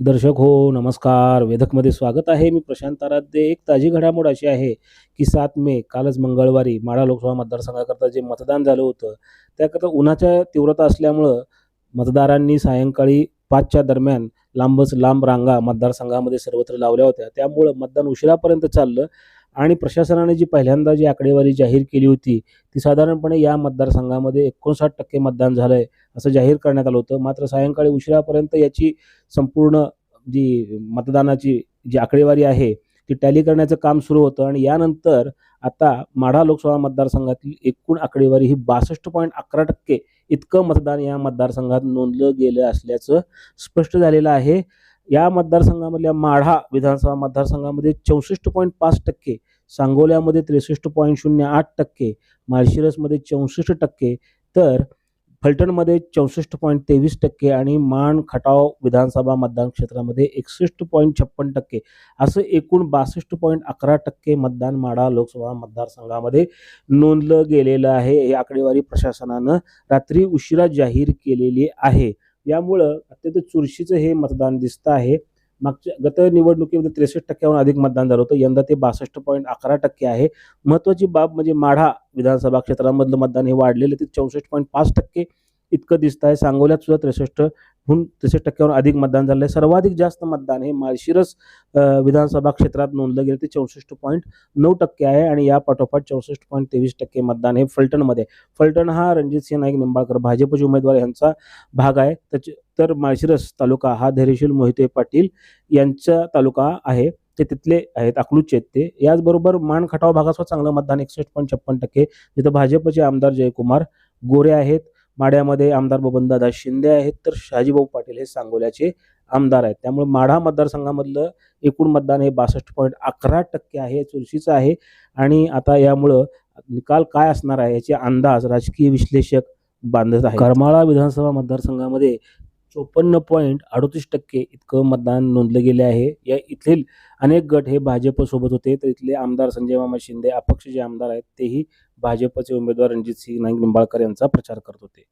दर्शक हो नमस्कार. वेधकमध्ये स्वागत आहे. मी प्रशांत आराध्य. एक ताजी घडामोड अशी आहे की सात मे कालच मंगळवारी माढा लोकसभा मतदारसंघाकरता जे मतदान झालं होतं त्याकरता उन्हाच्या तीव्रता असल्यामुळं मतदारांनी सायंकाळी पाचच्या दरम्यान लांबच लांब रांगा मतदारसंघामध्ये सर्वत्र लावल्या होत्या. त्यामुळं मतदान उशिरापर्यंत चाललं. आणि प्रशासनाने जी पहिल्यांदा जी आकडेवारी जाहीर केली होती ती साधारणपणे या मतदारसंघामध्ये एकोणसाठ टक्के मतदान झालं आहे असं जाहीर करण्यात आलं होतं. मात्र सायंकाळी उशिरापर्यंत याची संपूर्ण जी मतदानाची जी आकडेवारी आहे ती टॅली करण्याचं काम सुरू होतं आणि यानंतर आता माढा लोकसभा मतदारसंघातील एकूण आकडेवारी ही बासष्ट पॉईंट अकरा टक्के इतकं मतदान या मतदारसंघात नोंदलं गेलं असल्याचं स्पष्ट झालेलं आहे. या मतदारसंघामधल्या माढा विधानसभा मतदारसंघामध्ये चौसष्ट पॉईंट पाच टक्के सांगोल्यामध्ये त्रेसष्ट पॉईंट शून्य आठ टक्के माळशिरसमध्ये चौसष्ट टक्के तर फलटणमध्ये चौसष्ट पॉईंट तेवीस टक्के आणि माण खटाव विधानसभा मतदान क्षेत्रामध्ये एकसष्ट पॉईंट छप्पन टक्के असं एकूण बासष्ट पॉईंट अकरा टक्के मतदान माढा लोकसभा मतदारसंघामध्ये नोंदलं गेलेलं आहे. ही आकडेवारी प्रशासनानं रात्री उशिरा जाहीर केलेली आहे. यामुळं अत्यंत चुरशीचं हे मतदान दिसतं आहे. मागच्या गत निवडणुकीमध्ये त्रेसष्ट टक्क्याहून अधिक मतदान झालं होतं. यंदा ते बासष्ट पॉईंट अकरा टक्के आहे. महत्त्वाची बाब म्हणजे माढा विधानसभा क्षेत्रामधलं मतदान हे वाढलेलं ते चौसष्ट पॉईंट पाच टक्के इतकं दिसतं आहे. सांगोल्यात सुद्धा त्रेसष्ट हून त्रेसष्ट टक्क्यावर अधिक मतदान झालं आहे सर्वाधिक जास्त मतदान हे माळशिरस विधानसभा क्षेत्रात नोंदलं गेलं ते चौसष्ट पॉईंट नऊ टक्के आहे आणि या पाठोपाठ चौसष्ट पॉईंट तेवीस टक्के मतदान हे फलटणमध्ये फलटण हा रणजितसिंह नाईक निंबाळकर भाजपचे उमेदवार यांचा भाग आहे. त्याचे तर माळशिरस तालुका हा धैर्यशील मोहिते पाटील यांचा तालुका आहे. ते तिथले आहेत अकलूजचे आहेत ते. याचबरोबर मान खटाव भागात चांगलं मतदान एकसष्ट पॉईंट छप्पन टक्के. जिथं भाजपचे आमदार जयकुमार गोरे आहेत. माढ्यामध्ये आमदार बबनदादा शिंदे आहेत तर शहाजीभाऊ पाटील हे सांगोल्याचे आमदार आहेत. त्यामुळे माढा मतदारसंघामधलं एकूण मतदान हे बासष्ट पॉईंट अकरा टक्के आहे चुरशीचं आहे. आणि आता यामुळं निकाल काय असणार आहे याचे अंदाज राजकीय विश्लेषक बांधत आहे करमाळा विधानसभा मतदारसंघामध्ये चोपन्न पॉईंट अडतीस टक्के इतकं मतदान नोंदलं गेले आहे. या इथील अनेक गट हे भाजपसोबत होते. तर इथले आमदार संजय मामा शिंदे अपक्ष जे आमदार आहेत तेही भाजपचे उमेदवार रणजितसिंह नाईक निंबाळकर यांचा प्रचार करत होते.